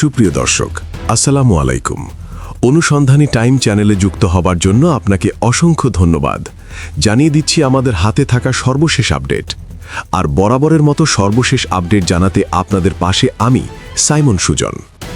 সুপ্রিয় দর্শক, আসসালামু আলাইকুম। অনুসন্ধানী টাইম চ্যানেলে যুক্ত হবার জন্য আপনাকে অসংখ্য ধন্যবাদ। জানিয়ে দিচ্ছি আমাদের হাতে থাকা সর্বশেষ আপডেট। আর বরাবরের মতো সর্বশেষ আপডেট জানাতে আপনাদের পাশে আমি, সাইমন সুজন।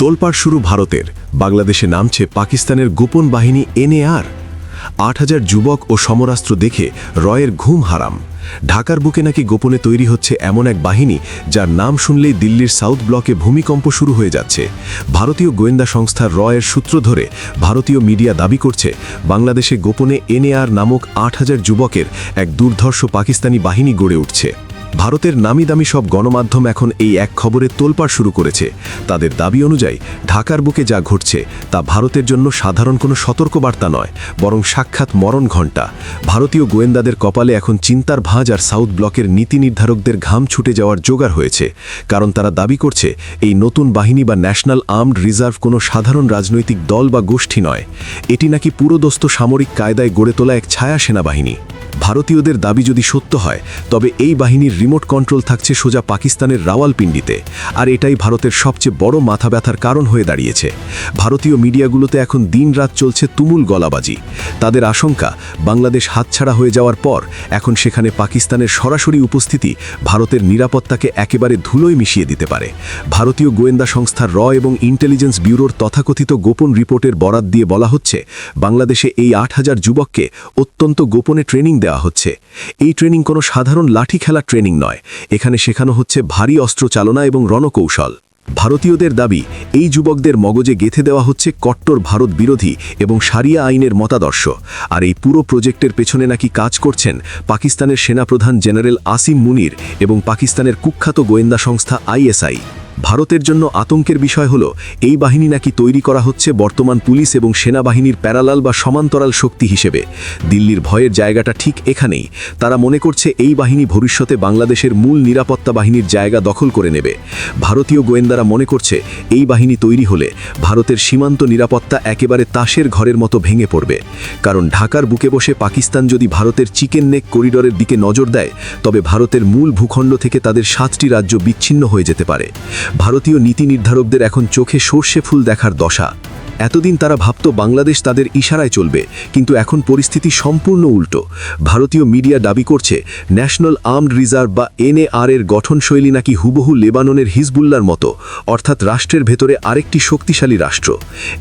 তোলপাড় শুরু ভারতের, বাংলাদেশে নামছে পাকিস্তানের গোপন বাহিনী এনএআর। আট হাজার যুবক ও সমরাস্ত্র দেখে রয়ের ঘুম হারাম। ঢাকার বুকে নাকি গোপনে তৈরি হচ্ছে এমন এক বাহিনী যার নাম শুনলেই দিল্লির সাউথ ব্লকে ভূমিকম্প শুরু হয়ে যাচ্ছে। ভারতীয় গোয়েন্দা সংস্থা রয়ের সূত্র ধরে ভারতীয় মিডিয়া দাবি করছে, বাংলাদেশে গোপনে এনএআর নামক আট হাজার যুবকের এক দুর্ধর্ষ পাকিস্তানি বাহিনী গড়ে উঠছে। ভারতের নামি দামি সব গণমাধ্যম এখন এই এক খবরে তোলপাড় শুরু করেছে। তাদের দাবি অনুযায়ী, ঢাকার বুকে যা ঘটছে, তা ভারতের জন্য সাধারণ কোনো সতর্কবার্তা নয়, বরং সাক্ষাৎ মরণ ঘণ্টা। ভারতীয় গোয়েন্দাদের কপালে এখন চিন্তার ভাঁজ আর সাউথ ব্লকের নীতি নির্ধারকদের ঘাম ছুটে যাওয়ার জোগাড় হয়েছে, কারণ তারা দাবি করছে, এই নতুন বাহিনী বা ন্যাশনাল আর্মড রিজার্ভ কোনো সাধারণ রাজনৈতিক দল বা গোষ্ঠী নয়। এটি নাকি পুরোদস্ত সামরিক কায়দায় গড়ে তোলা এক ছায়া সেনাবাহিনী। ভারতীয়দের দাবি যদি সত্য হয়, তবে এই বাহিনীর রিমোট কন্ট্রোল থাকছে সোজা পাকিস্তানের রাওয়ালপিন্ডিতে। আর এটাই ভারতের সবচেয়ে বড় মাথা ব্যথার কারণ হয়ে দাঁড়িয়েছে। ভারতীয় মিডিয়াগুলোতে এখন দিনরাত চলছে তুমুল গলাবাজি। তাদের আশঙ্কা, বাংলাদেশ হাতছাড়া হয়ে যাওয়ার পর এখন সেখানে পাকিস্তানের সরাসরি উপস্থিতি ভারতের নিরাপত্তাকে একেবারে ধুলোয় মিশিয়ে দিতে পারে। ভারতীয় গোয়েন্দা সংস্থার র এবং ইন্টেলিজেন্স ব্যুরোর তথাকথিত গোপন রিপোর্টের বরাত দিয়ে বলা হচ্ছে, বাংলাদেশে এই আট হাজার যুবককে অত্যন্ত গোপনে ট্রেনিং দেওয়া হচ্ছে। এই ট্রেনিং কোনো সাধারণ লাঠি খেলা ট্রেনিং নয়। এখানে শেখানো হচ্ছে ভারী অস্ত্র চালনা এবং রণকৌশল। ভারতীয়দের দাবি, এই যুবকদের মগজে গেথে দেওয়া হচ্ছে কট্টর ভারত বিরোধী এবং সারিয়া আইনের মতাদর্শ। আর এই পুরো প্রজেক্টের পেছনে নাকি কাজ করছেন পাকিস্তানের সেনাপ্রধান জেনারেল আসিম মুনির এবং পাকিস্তানের কুখ্যাত গোয়েন্দা সংস্থা আইএসআই। ভারতের জন্য আতঙ্কের বিষয় হল, এই বাহিনী নাকি তৈরি করা হচ্ছে বর্তমান পুলিশ এবং সেনাবাহিনীর প্যারালাল বা সমান্তরাল শক্তি হিসেবে। দিল্লির ভয়ের জায়গাটা ঠিক এখানেই। তারা মনে করছে এই বাহিনী ভবিষ্যতে বাংলাদেশের মূল নিরাপত্তা বাহিনীর জায়গা দখল করে নেবে। ভারতীয় গোয়েন্দারা মনে করছে, এই বাহিনী তৈরি হলে ভারতের সীমান্ত নিরাপত্তা একেবারে তাসের ঘরের মতো ভেঙে পড়বে। কারণ ঢাকার বুকে বসে পাকিস্তান যদি ভারতের চিকেন নেক করিডরের দিকে নজর দেয়, তবে ভারতের মূল ভূখণ্ড থেকে তাদের সাতটি রাজ্য বিচ্ছিন্ন হয়ে যেতে পারে। ভারতীয় নীতি নির্ধারকদের এখন চোখে সর্ষে ফুল দেখার দশা। এতদিন তারা ভাবত বাংলাদেশ তাদের ইশারায় চলবে, কিন্তু এখন পরিস্থিতি সম্পূর্ণ উল্টো। ভারতীয় মিডিয়া দাবি করছে, ন্যাশনাল আর্মড রিজার্ভ বা এনএআর এর গঠনশৈলী নাকি হুবহু লেবাননের হিজবুল্লার মতো, অর্থাৎ রাষ্ট্রের ভেতরে আরেকটি শক্তিশালী রাষ্ট্র।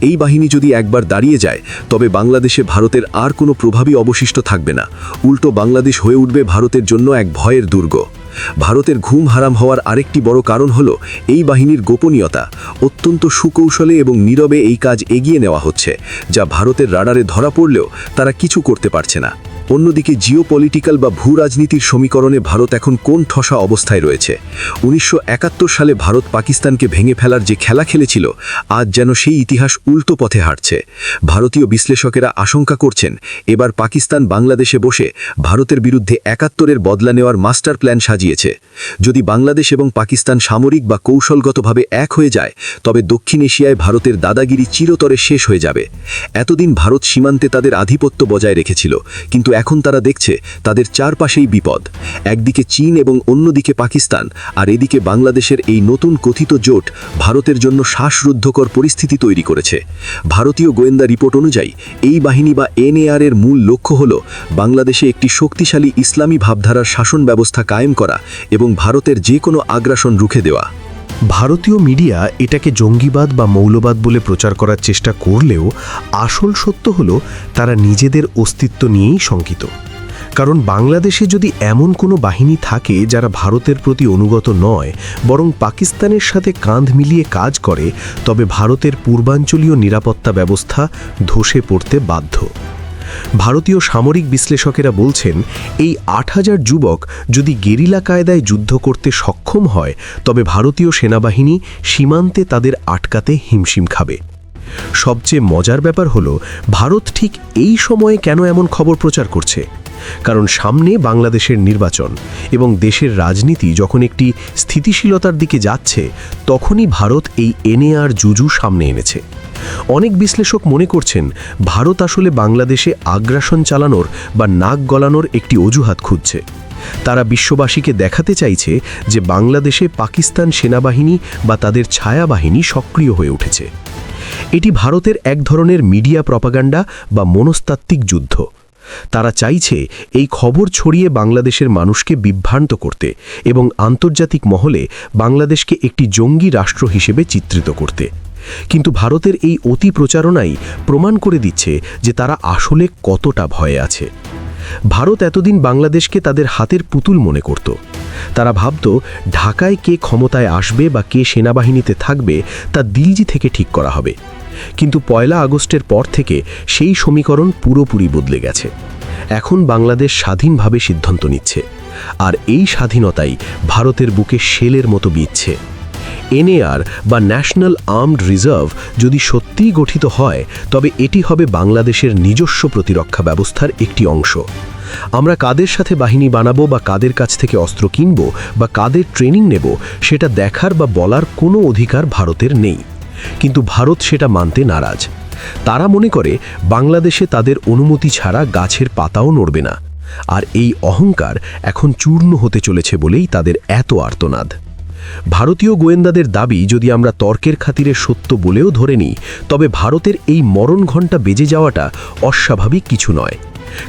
এই বাহিনী যদি একবার দাঁড়িয়ে যায়, তবে বাংলাদেশে ভারতের আর কোনো প্রভাবই অবশিষ্ট থাকবে না। উল্টো বাংলাদেশ হয়ে উঠবে ভারতের জন্য এক ভয়ের দুর্গ। ভারতের ঘুম হারাম হওয়ার আরেকটি বড় কারণ হল এই বাহিনীর গোপনীয়তা। অত্যন্ত সুকৌশলে এবং নীরবে এই কাজ এগিয়ে নেওয়া হচ্ছে, যা ভারতের রাডারে ধরা পড়লেও তারা কিছু করতে পারছে না। অন্যদিকে জিও পলিটিক্যাল বা ভূ রাজনীতির সমীকরণে ভারত এখন কোন ঠসা অবস্থায় রয়েছে? উনিশশো একাত্তর সালে ভারত পাকিস্তানকে ভেঙে ফেলার যে খেলা খেলেছিল, আজ যেন সেই ইতিহাস উল্টো পথে হাঁটছে। ভারতীয় বিশ্লেষকেরা আশঙ্কা করছেন, এবার পাকিস্তান বাংলাদেশে বসে ভারতের বিরুদ্ধে একাত্তরের বদলা নেওয়ার মাস্টার প্ল্যান সাজিয়েছে। যদি বাংলাদেশ এবং পাকিস্তান সামরিক বা কৌশলগতভাবে এক হয়ে যায়, তবে দক্ষিণ এশিয়ায় ভারতের দাদাগিরি চিরতরে শেষ হয়ে যাবে। এতদিন ভারত সীমান্তে তাদের আধিপত্য বজায় রেখেছিল, কিন্তু এখন তারা দেখছে তাদের চারপাশেই বিপদ। একদিকে চীন এবং অন্যদিকে পাকিস্তান, আর এদিকে বাংলাদেশের এই নতুন কথিত জোট ভারতের জন্য শ্বাসরুদ্ধকর পরিস্থিতি তৈরি করেছে। ভারতীয় গোয়েন্দা রিপোর্ট অনুযায়ী, এই বাহিনী বা এনএআর এর মূল লক্ষ্য হল বাংলাদেশে একটি শক্তিশালী ইসলামী ভাবধারার শাসন ব্যবস্থা কায়েম করা এবং ভারতের যে কোনো আগ্রাসন রুখে দেওয়া। ভারতীয় মিডিয়া এটাকে জঙ্গিবাদ বা মৌলবাদ বলে প্রচার করার চেষ্টা করলেও আসল সত্য হল তারা নিজেদের অস্তিত্ব নিয়েই শঙ্কিত। কারণ বাংলাদেশে যদি এমন কোনো বাহিনী থাকে যারা ভারতের প্রতি অনুগত নয়, বরং পাকিস্তানের সাথে কাঁধ মিলিয়ে কাজ করে, তবে ভারতের পূর্বাঞ্চলীয় নিরাপত্তা ব্যবস্থা ধসে পড়তে বাধ্য। ভারতীয় সামরিক বিশ্লেষকেরা বলছেন, এই আট হাজার যুবক যদি গেরিলা কায়দায় যুদ্ধ করতে সক্ষম হয়, তবে ভারতীয় সেনাবাহিনী সীমান্তে তাদের আটকাতে হিমশিম খাবে। সবচেয়ে মজার ব্যাপার হলো, ভারত ঠিক এই সময়ে কেন এমন খবর প্রচার করছে? কারণ সামনে বাংলাদেশের নির্বাচন এবং দেশের রাজনীতি যখন একটি স্থিতিশীলতার দিকে যাচ্ছে, তখনই ভারত এই এনএআর জুজু সামনে এনেছে। অনেক বিশ্লেষক মনে করছেন, ভারত আসলে বাংলাদেশে আগ্রাসন চালানোর বা নাক গলানোর একটি অজুহাত খুঁজছে। তারা বিশ্ববাসীকে দেখাতে চাইছে যে বাংলাদেশে পাকিস্তান সেনাবাহিনী বা তাদের ছায়াবাহিনী সক্রিয় হয়ে উঠেছে। এটি ভারতের এক ধরনের মিডিয়া প্রপাগান্ডা বা মনস্তাত্ত্বিক যুদ্ধ। তারা চাইছে এই খবর ছড়িয়ে বাংলাদেশের মানুষকে বিভ্রান্ত করতে এবং আন্তর্জাতিক মহলে বাংলাদেশকে একটি জঙ্গি রাষ্ট্র হিসেবে চিত্রিত করতে। কিন্তু ভারতের এই অতি প্রচারণাই প্রমাণ করে দিচ্ছে যে তারা আসলে কতটা ভয়ে আছে। ভারত এতদিন বাংলাদেশকে তাদের হাতের পুতুল মনে করত। তারা ভাবত ঢাকায় কে ক্ষমতায় আসবে বা কে সেনাবাহিনীতে থাকবে তা দিল্লি থেকে ঠিক করা হবে। কিন্তু পয়লা আগস্টের পর থেকে সেই সমীকরণ পুরোপুরি বদলে গেছে। এখন বাংলাদেশ স্বাধীনভাবে সিদ্ধান্ত নিচ্ছে। আর এই স্বাধীনতাই ভারতের বুকে শেলের মতো বিচ্ছে এনএআর বা ন্যাশনাল আর্মড রিজার্ভ যদি সত্যিই গঠিত হয়, তবে এটি হবে বাংলাদেশের নিজস্ব প্রতিরক্ষা ব্যবস্থার একটি অংশ। আমরা কাদের সাথে বাহিনী বানাবো বা কাদের কাছ থেকে অস্ত্র কিনব বা কাদের ট্রেনিং নেব, সেটা দেখার বা বলার কোনো অধিকার ভারতের নেই। কিন্তু ভারত সেটা মানতে নারাজ। তারা মনে করে, বাংলাদেশে তাদের অনুমতি ছাড়া গাছের পাতাও নড়বে না। আর এই অহংকার এখন চূর্ণ হতে চলেছে বলেই তাদের এত আর্তনাদ। ভারতীয় গোয়েন্দাদের দাবি, যদি আমরা তর্কের খাতিরে সত্য বলেও ধরে নিই, তবে ভারতের এই মরণ ঘণ্টা বেজে যাওয়াটা অস্বাভাবিক কিছু নয়।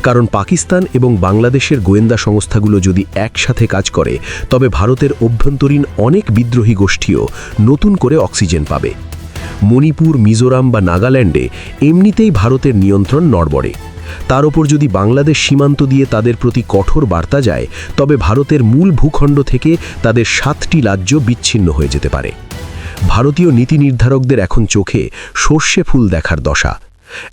কারণ পাকিস্তান এবং বাংলাদেশের গোয়েন্দা সংস্থাগুলো যদি একসাথে কাজ করে, তবে ভারতের অভ্যন্তরীণ অনেক বিদ্রোহী গোষ্ঠীও নতুন করে অক্সিজেন পাবে। মণিপুর, মিজোরাম বা নাগাল্যান্ডে এমনিতেই ভারতের নিয়ন্ত্রণ নড়বড়ে। তার ওপর যদি বাংলাদেশ সীমান্ত দিয়ে তাদের প্রতি কঠোর বার্তা যায়, তবে ভারতের মূল ভূখণ্ড থেকে তাদের সাতটি রাজ্য বিচ্ছিন্ন হয়ে যেতে পারে। ভারতীয় নীতি নির্ধারকদের এখন চোখে সর্ষে ফুল দেখার দশা।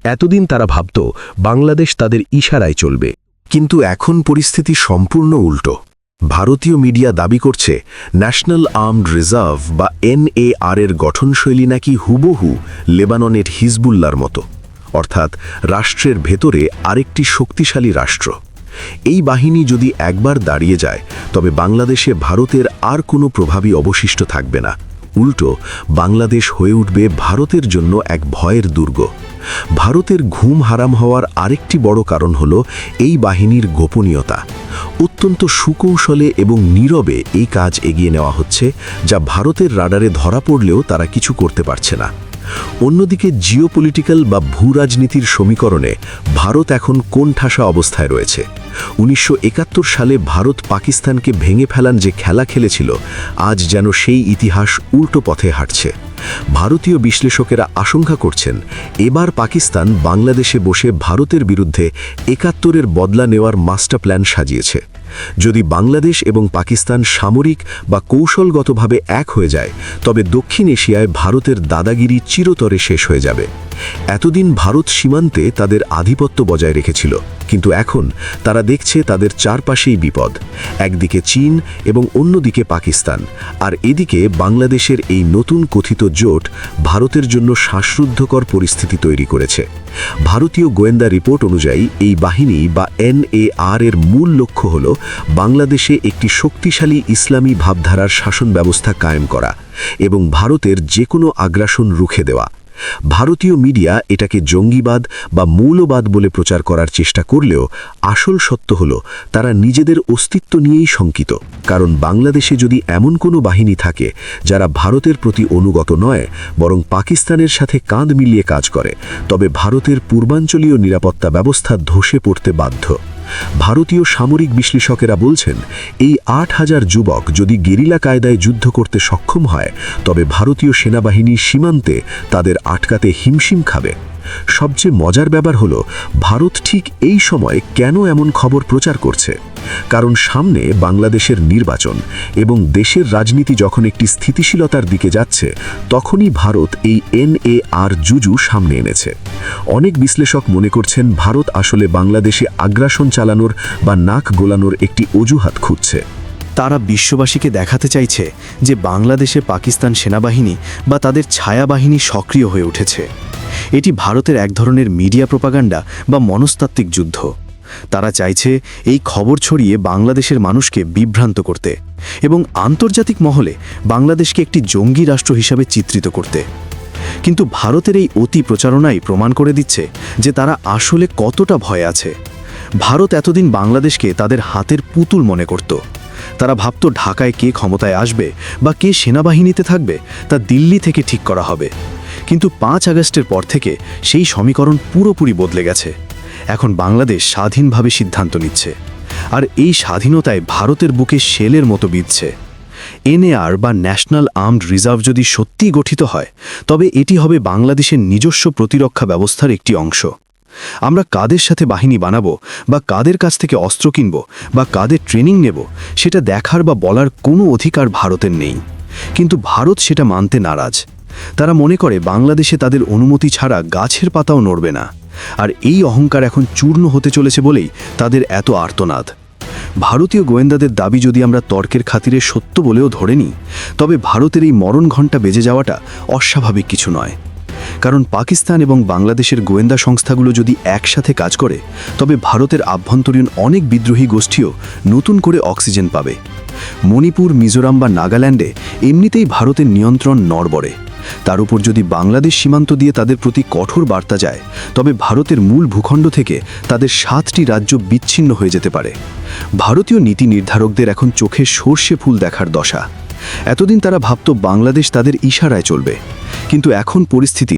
এতদিন তারা ভাবত, বাংলাদেশ তাদের ইশারায় চলবে। কিন্তু এখন পরিস্থিতি সম্পূর্ণ উল্টো। ভারতীয় মিডিয়া দাবি করছে, ন্যাশনাল আর্মড রিজার্ভ বা এনএআর এর গঠনশৈলী নাকি হুবহু লেবাননের হিজবুল্লার মতো। অর্থাৎ রাষ্ট্রের ভেতরে আরেকটি শক্তিশালী রাষ্ট্র। এই বাহিনী যদি একবার দাঁড়িয়ে যায়, তবে বাংলাদেশে ভারতের আর কোনো প্রভাবই অবশিষ্ট থাকবে না। উল্টো, বাংলাদেশ হয়ে উঠবে ভারতের জন্য এক ভয়ের দুর্গ। ভারতের ঘুম হারাম হওয়ার আরেকটি বড় কারণ হল এই বাহিনীর গোপনীয়তা। অত্যন্ত সুকৌশলে এবং নীরবে এই কাজ এগিয়ে নেওয়া হচ্ছে, যা ভারতের রাডারে ধরা পড়লেও তারা কিছু করতে পারছে না। অন্যদিকে জিওপলিটিক্যাল বা ভূ রাজনীতির সমীকরণে ভারত এখন কোন ঠাসা অবস্থায় রয়েছে? উনিশশো একাত্তর সালে ভারত পাকিস্তানকে ভেঙে ফেলান যে খেলা খেলেছিল, আজ যেন সেই ইতিহাস উল্টো পথে হাঁটছে। ভারতীয় বিশ্লেষকেরা আশঙ্কা করছেন, এবার পাকিস্তান বাংলাদেশে বসে ভারতের বিরুদ্ধে একাত্তরের বদলা নেওয়ার মাস্টার প্ল্যান সাজিয়েছে। যদি বাংলাদেশ এবং পাকিস্তান সামরিক বা কৌশলগতভাবে এক হয়ে যায়, তবে দক্ষিণ এশিয়ায় ভারতের দাদাগিরি চিরতরে শেষ হয়ে যাবে। এতদিন ভারত সীমান্তে তাদের আধিপত্য বজায় রেখেছিল, কিন্তু এখন তারা দেখছে তাদের চারপাশেই বিপদ। একদিকে চীন এবং অন্যদিকে পাকিস্তান, আর এদিকে বাংলাদেশের এই নতুন কথিত জোট ভারতের জন্য শ্বাসরুদ্ধকর পরিস্থিতি তৈরি করেছে। ভারতীয় গোয়েন্দা রিপোর্ট অনুযায়ী এই বাহিনী বা এনএআর এর মূল লক্ষ্য হল বাংলাদেশে একটি শক্তিশালী ইসলামী ভাবধারার শাসন ব্যবস্থা কায়েম করা এবং ভারতের যে কোনো আগ্রাসন রুখে দেওয়া। ভারতীয় মিডিয়া এটাকে জঙ্গিবাদ বা মৌলবাদ বলে প্রচার করার চেষ্টা করলেও আসল সত্য হল, তারা নিজেদের অস্তিত্ব নিয়েই শঙ্কিত। কারণ বাংলাদেশে যদি এমন কোনো বাহিনী থাকে যারা ভারতের প্রতি অনুগত নয়, বরং পাকিস্তানের সাথে কাঁধ মিলিয়ে কাজ করে, তবে ভারতের পূর্বাঞ্চলীয় নিরাপত্তা ব্যবস্থা ধসে পড়তে বাধ্য। ভারতীয় সামরিক বিশ্লেষকেরা বলছেন, এই আট হাজার যুবক যদি গেরিলা কায়দায় যুদ্ধ করতে সক্ষম হয়, তবে ভারতীয় সেনাবাহিনী সীমান্তে তাদের আটকাতে হিমশিম খাবে। সবচেয়ে মজার ব্যাপার হল, ভারত ঠিক এই সময় কেন এমন খবর প্রচার করছে? কারণ সামনে বাংলাদেশের নির্বাচন এবং দেশের রাজনীতি যখন একটি স্থিতিশীলতার দিকে যাচ্ছে, তখনই ভারত এই এনএআর জুজু সামনে এনেছে। অনেক বিশ্লেষক মনে করছেন ভারত আসলে বাংলাদেশে আগ্রাসন চালানোর বা নাক গোলানোর একটি অজুহাত খুঁজছে। তারা বিশ্ববাসীকে দেখাতে চাইছে যে বাংলাদেশে পাকিস্তান সেনাবাহিনী বা তাদের ছায়াবাহিনী সক্রিয় হয়ে উঠেছে। এটি ভারতের এক ধরনের মিডিয়া প্রপাগান্ডা বা মনস্তাত্ত্বিক যুদ্ধ। তারা চাইছে এই খবর ছড়িয়ে বাংলাদেশের মানুষকে বিভ্রান্ত করতে এবং আন্তর্জাতিক মহলে বাংলাদেশকে একটি জঙ্গি রাষ্ট্র হিসাবে চিত্রিত করতে। কিন্তু ভারতের এই অতি প্রচারণাই প্রমাণ করে দিচ্ছে যে তারা আসলে কতটা ভয় আছে। ভারত এতদিন বাংলাদেশকে তাদের হাতের পুতুল মনে করত। তারা ভাবত ঢাকায় কে ক্ষমতায় আসবে বা কে সেনাবাহিনীতে থাকবে তা দিল্লি থেকে ঠিক করা হবে। কিন্তু পাঁচ আগস্টের পর থেকে সেই সমীকরণ পুরোপুরি বদলে গেছে। এখন বাংলাদেশ স্বাধীনভাবে সিদ্ধান্ত নিচ্ছে। আর এই স্বাধীনতায় ভারতের বুকে শেলের মতো বিঁধছে। এনএআর বা ন্যাশনাল আর্মড রিজার্ভ যদি সত্যিই গঠিত হয়, তবে এটি হবে বাংলাদেশের নিজস্ব প্রতিরক্ষা ব্যবস্থার একটি অংশ। আমরা কাদের সাথে বাহিনী বানাবো, বা কাদের কাছ থেকে অস্ত্র কিনব, বা কাদের ট্রেনিং নেব, সেটা দেখার বা বলার কোনো অধিকার ভারতের নেই। কিন্তু ভারত সেটা মানতে নারাজ। তারা মনে করে বাংলাদেশে তাদের অনুমতি ছাড়া গাছের পাতাও নড়বে না। আর এই অহংকার এখন চূর্ণ হতে চলেছে বলেই তাদের এত আর্তনাদ। ভারতীয় গোয়েন্দাদের দাবি যদি আমরা তর্কের খাতিরে সত্য বলেও ধরে নিই, তবে ভারতের এই মরণ ঘণ্টা বেজে যাওয়াটা অস্বাভাবিক কিছু নয়। কারণ পাকিস্তান এবং বাংলাদেশের গোয়েন্দা সংস্থাগুলো যদি একসাথে কাজ করে, তবে ভারতের আভ্যন্তরীণ অনেক বিদ্রোহী গোষ্ঠীও নতুন করে অক্সিজেন পাবে। মণিপুর, মিজোরাম বা নাগাল্যান্ডে এমনিতেই ভারতের নিয়ন্ত্রণ নড়বড়ে। তার উপর যদি বাংলাদেশ সীমান্ত দিয়ে তাদের প্রতি কঠোর বার্তা যায়, তবে ভারতের মূল ভূখণ্ড থেকে তাদের সাতটি রাজ্য বিচ্ছিন্ন হয়ে যেতে পারে। ভারতীয় নীতি নির্ধারকদের এখন চোখে সর্ষে ফুল দেখার দশা। এতদিন তারা ভাবত বাংলাদেশ তাদের ইশারায় চলবে। কিন্তু এখন পরিস্থিতি